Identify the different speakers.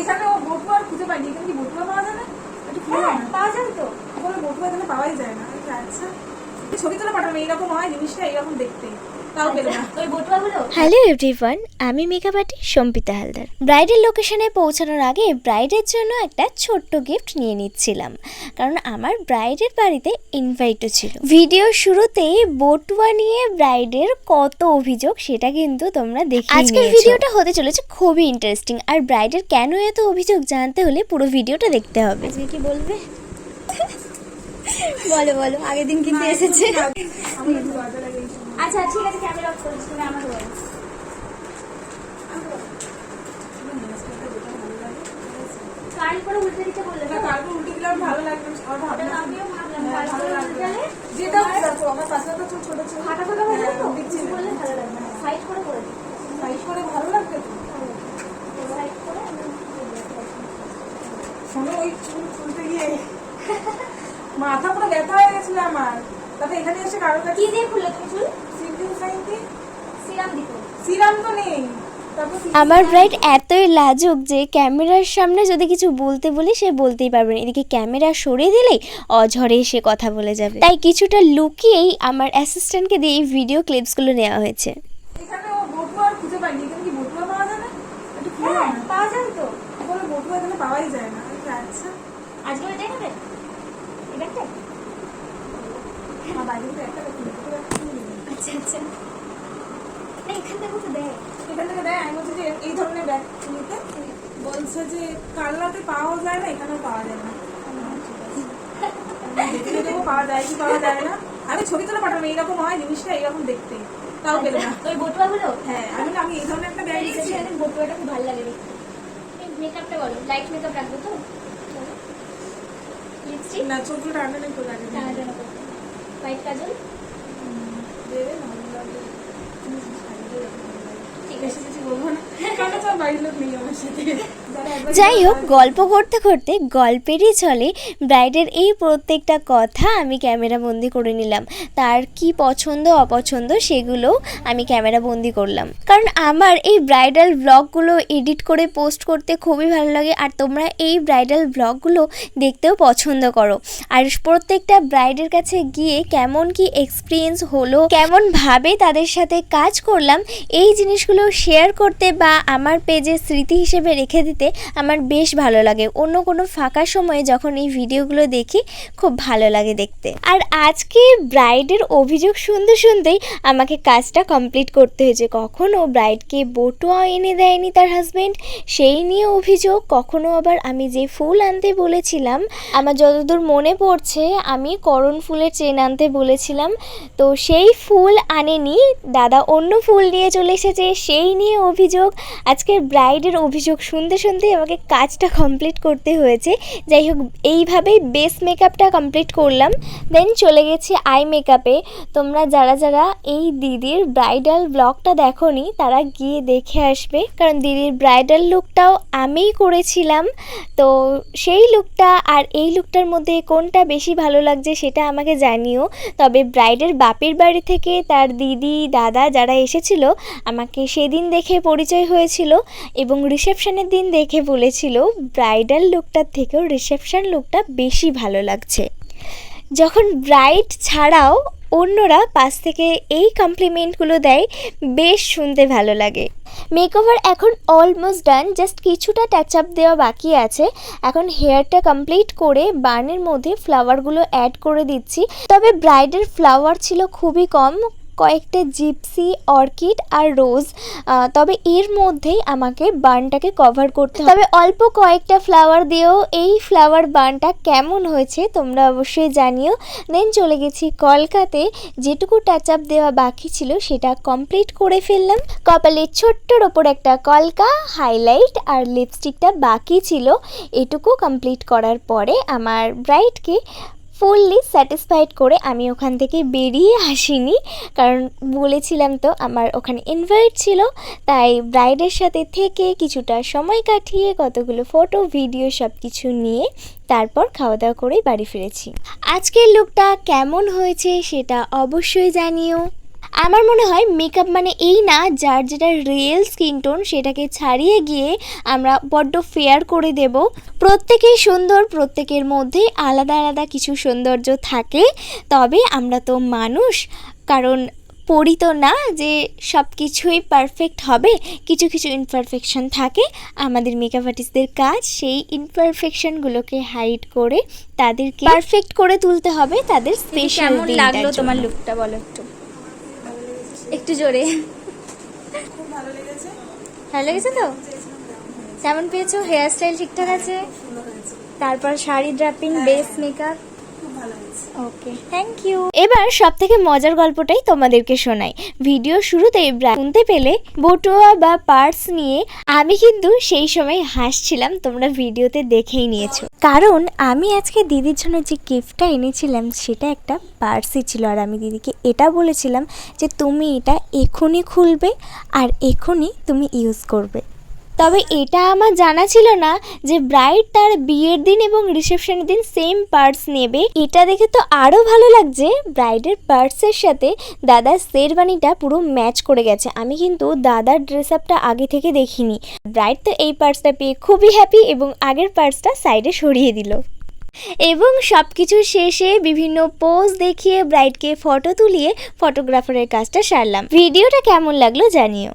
Speaker 1: এখানে ও বটুয়া আর খুঁজে পাইনি এখানে কি বটুয়া পাওয়া যাবে? একটু
Speaker 2: হ্যাঁ পাওয়া যায় তো।
Speaker 1: ওখানে বটুয়া এখানে পাওয়াই যায় না। আচ্ছা। ছবি তুলে পাঠাবে এইরকম হয় জিনিসটা এইরকম দেখতে।
Speaker 2: বটুয়াগুলো
Speaker 3: হ্যালো এভরিওয়ান আমি মেকআপ আর্টিস্ট সম্পিতা হালদার। ব্রাইডের লোকেশনে পৌঁছানোর আগে ব্রাইডের জন্য একটা ছোট্ট গিফট নিয়ে নিচ্ছিলাম। কারণ আমার ব্রাইডের বাড়িতে ইনভাইটও ছিল। ভিডিও শুরুতেই বটুয়া নিয়ে ব্রাইডের কত অভিযোগ সেটা কিন্তু তোমরা দেখে আজকের ভিডিওটা হতে চলেছে খুবই ইন্টারেস্টিং আর ব্রাইডের কেন এত অভিযোগ জানতে হলে পুরো ভিডিওটা দেখতে হবে।
Speaker 2: আজকে কি বলবে? বলো বলো আগের দিন কিন্তু এসেছে?
Speaker 1: আমার।
Speaker 2: আচ্ছা ঠিক আছে ক্যামেরা অফ করিস তুমি আমাকে বলো। কাল করে উল্টে দিতে বললে
Speaker 1: না, তারপর উল্টে দিলাম ভালো লাগবে আমার ভাবনা।
Speaker 2: আমিও ভাবলাম
Speaker 1: হ্যাঁ,
Speaker 2: কাল করে
Speaker 1: লাগবে।
Speaker 2: উল্টে দিলে?
Speaker 1: যেটা দেখো আমার পাশে তো ছোট ছোট।
Speaker 2: ফাটা ফাটা হয়ে তো?
Speaker 1: দেখছি।
Speaker 2: কিছু বললে ভালো লাগবে না। সাইড করে করে দিই
Speaker 1: সাইজ করে ভালো লাগবে তো?
Speaker 2: সাইড করে
Speaker 1: শোনো ওই চুল খুলতে গিয়ে মাথা পুরো ব্যথা হয়ে গেছিল আমার। তাতে এখানে এসে কারও কাছে
Speaker 2: কি দিয়ে খুললে তুমি চুল?
Speaker 1: সাইন্সে
Speaker 2: সিরাম দিতে।
Speaker 1: সিরাম তো নেই।
Speaker 3: আমার ব্রাইড এতই লাজুক যে ক্যামেরার সামনে যদি কিছু বলতে বলি সে বলতেই পারবে না। এদিকে ক্যামেরা সরে দিলেই অঝরে সে কথা বলে যাবে। তাই কিছুটা লুকিয়েই আমার অ্যাসিস্ট্যান্টকে দিয়ে এই ভিডিও ক্লিপসগুলো নেওয়া হয়েছে।
Speaker 1: এখানে ও বটুয়া খুঁজে পাইনি এখানে কি বটুয়া পাওয়া যাবে? একটু খুঁজে
Speaker 2: হ্যাঁ
Speaker 1: না
Speaker 2: পাওয়া যাবে তো।
Speaker 1: ওখানে বটুয়া এখানে পাওয়াই যায় না। আচ্ছা।
Speaker 2: আজকে হবে? আচ্ছা আচ্ছা। না এখান থেকে তো দেয়
Speaker 1: এখান থেকে দেয় আমি বলছি যে এই ধরনের ব্যাগ নিতে বলছে যে কালনাতে পাওয়া যায় না এখানেও পাওয়া যায় না। আমি পাওয়া যায় কি পাওয়া যায় না। আমি ছবি তুলে পাঠাবো এইরকম হয় জিনিসটা এইরকম দেখতে। তাও পেলে না।
Speaker 2: ওই বটুয়াগুলো
Speaker 1: হ্যাঁ আমি আমি এই ধরনের একটা ব্যাগ
Speaker 2: দেখেছি বটুয়াটা খুব ভালো লাগে মেকআপটা বলো লাইট মেকআপ রাখব তো? লিপস্টিক
Speaker 1: না চোখগুলো টানা নেই তো লাগে
Speaker 2: টানা টানা হোয়াইট কাজল?
Speaker 1: দেবে লাগবে।
Speaker 2: ঠিক আছে
Speaker 1: কিছু বলব না।
Speaker 3: যাই হোক, গল্প করতে করতে গল্পেরই চলে ব্রাইডের এই প্রত্যেকটা কথা আমি ক্যামেরা বন্দি করে নিলাম। তার কি পছন্দ, অপছন্দ সেগুলো আমি ক্যামেরা বন্দি করলাম। কারণ আমার এই ব্রাইডাল ব্লগগুলো এডিট করে পোস্ট করতে খুবই ভালো লাগে, আর তোমরা এই ব্রাইডাল ব্লগগুলো দেখতেও পছন্দ করো। আর প্রত্যেকটা ব্রাইডের কাছে গিয়ে কেমন কি এক্সপিরিয়েন্স হলো কেমন ভাবে তাদের সাথে কাজ করলাম, এই জিনিসগুলো শেয়ার করতে বা আমার পেজে স্মৃতি হিসেবে রেখে দিতে আমার বেশ ভালো লাগে। অন্য কোনো ফাঁকা সময়ে যখন এই ভিডিওগুলো দেখি, খুব ভালো লাগে দেখতে। আর আজকে ব্রাইডের অভিযোগ শুনতে শুনতেই আমাকে কাজটা কমপ্লিট করতে হয়েছে। কখনো ব্রাইডকে বটুয়া এনে দেয়নি তার হাজবেন্ড সেই নিয়ে অভিযোগ। কখনো আবার আমি যে ফুল আনতে বলেছিলাম, আমার যতদূর মনে পড়ছে, আমি করণ ফুলের চেন আনতে বলেছিলাম। তো সেই ফুল আনেনি, দাদা অন্য ফুল নিয়ে চলে এসেছে, সেই নিয়ে অভিযোগ। আজকে ব্রাইডের অভিযোগ শুনতে শুনতেই আমাকে কাজটা কমপ্লিট করতে হয়েছে। যাই হোক, এইভাবেই বেস মেকআপটা কমপ্লিট করলাম। দেন চলে গেছি আই মেকআপে তোমরা যারা যারা এই দিদির ব্রাইডাল ব্লগটা দেখোনি, তারা গিয়ে দেখে আসবে। কারণ দিদির ব্রাইডাল লুকটাও আমিই করেছিলাম। তো সেই লুকটা আর এই লুকটার মধ্যে কোনটা বেশি ভালো লাগছে সেটা আমাকে জানিও। তবে ব্রাইডের বাপের বাড়ি থেকে তার দিদি, দাদা যারা এসেছিল, আমাকে সেদিন দেখে পরিচয় হয়েছিল। এবং রিসেপশনের দিন দেখে বলেছিল, ব্রাইডাল লুকটার থেকেও রিসেপশন লুকটা বেশি ভালো লাগছে। যখন ব্রাইড ছাড়াও অন্যরা পাশ থেকে এই কমপ্লিমেন্টগুলো দেয়, বেশ শুনতে ভালো লাগে। মেকওভার এখন অলমোস্ট ডান, জাস্ট কিছুটা টাচ আপ দেওয়া বাকি আছে। এখন হেয়ারটা কমপ্লিট করে বানের মধ্যে ফ্লাওয়ারগুলো অ্যাড করে দিচ্ছি। তবে ব্রাইডের ফ্লাওয়ার ছিল খুবই কম কয়েকটা জিপসি, অর্কিড আর রোজ তবে এর মধ্যেই আমাকে বানটাকে কভার করতে হবে। তবে অল্প কয়েকটা ফ্লাওয়ার দিয়েও এই ফ্লাওয়ার বানটা কেমন হয়েছে তোমরা অবশ্যই জানিও। দেন চলে গেছি কলকাতে যেটুকু টাচ আপ দেওয়া বাকি ছিল সেটা কমপ্লিট করে ফেললাম। কপালে ছোট্টর ওপর একটা কলকা হাইলাইট আর লিপস্টিকটা বাকি ছিল। এটুকু কমপ্লিট করার পরে আমার ব্রাইডকে ফুললি স্যাটিসফাইড করে আমি ওখান থেকে বেরিয়ে আসিনি। কারণ বলেছিলাম তো, আমার ওখানে ইনভাইট ছিল, তাই ব্রাইডের সাথে থেকে কিছুটা সময় কাটিয়ে কতগুলো ফটো ভিডিও সব কিছু নিয়ে তারপর খাওয়া দাওয়া করেই বাড়ি ফিরেছি। আজকের লুকটা কেমন হয়েছে সেটা অবশ্যই জানিও। আমার মনে হয় মেকআপ মানে এই না যার যেটা রিয়েল স্কিন টোন সেটাকে ছাড়িয়ে গিয়ে আমরা বড্ড ফেয়ার করে দেব। প্রত্যেকেই সুন্দর প্রত্যেকের মধ্যেই আলাদা আলাদা কিছু সৌন্দর্য থাকে। তবে আমরা তো মানুষ কারণ পড়ি তো না যে সব কিছুই পারফেক্ট হবে কিছু কিছু ইনপারফেকশন থাকে। আমাদের মেকআপ আর্টিস্টদের কাজ সেই ইনপারফেকশনগুলোকে হাইড করে তাদেরকে পারফেক্ট করে তুলতে হবে তাদের স্পেশাল
Speaker 2: কেমন লাগল তোমার লুকটা বলো একটু? একটু জোরে।
Speaker 1: খুব ভালো লেগেছে?
Speaker 2: ভালো লেগেছে তো? কেমন পেয়েছ? হেয়ার স্টাইল ঠিকঠাক আছে? তারপর sari draping base makeup okay thank you
Speaker 3: এবার সব থেকে মজার গল্পটাই তোমাদেরকে শোনাই। ভিডিও শুরুতেই শুনতে পেলে বটুয়া বা পার্স নিয়ে আমি কিন্তু সেই সময় হাসছিলাম, তোমরা ভিডিওতে দেখেই নিয়েছো। কারণ আমি আজকে দিদির জন্য যে গিফটটা এনেছিলাম, সেটা একটা পার্সই ছিল। আর আমি দিদিকে এটা বলেছিলাম যে, তুমি এটা এখনই খুলবে আর এখনই তুমি ইউজ করবে। তবে এটা আমার জানা ছিল না যে ব্রাইড তার বিয়ের দিন এবং রিসেপশনের দিন সেম পার্স নেবে। এটা দেখে তো আরও ভালো লাগছে। ব্রাইডের পার্সের সাথে দাদার শেরবানিটা পুরো ম্যাচ করে গেছে। আমি কিন্তু দাদার ড্রেস আপটা আগে থেকে দেখিনি। ব্রাইড তো এই পার্সটা পেয়ে খুবই হ্যাপি এবং আগের পার্সটা সাইডে সরিয়ে দিল। এবং সব কিছু শেষে বিভিন্ন পোজ দেখিয়ে ব্রাইডকে ফটো তুলিয়ে ফটোগ্রাফারের কাজটা সারলাম। ভিডিওটা কেমন লাগল জানিও।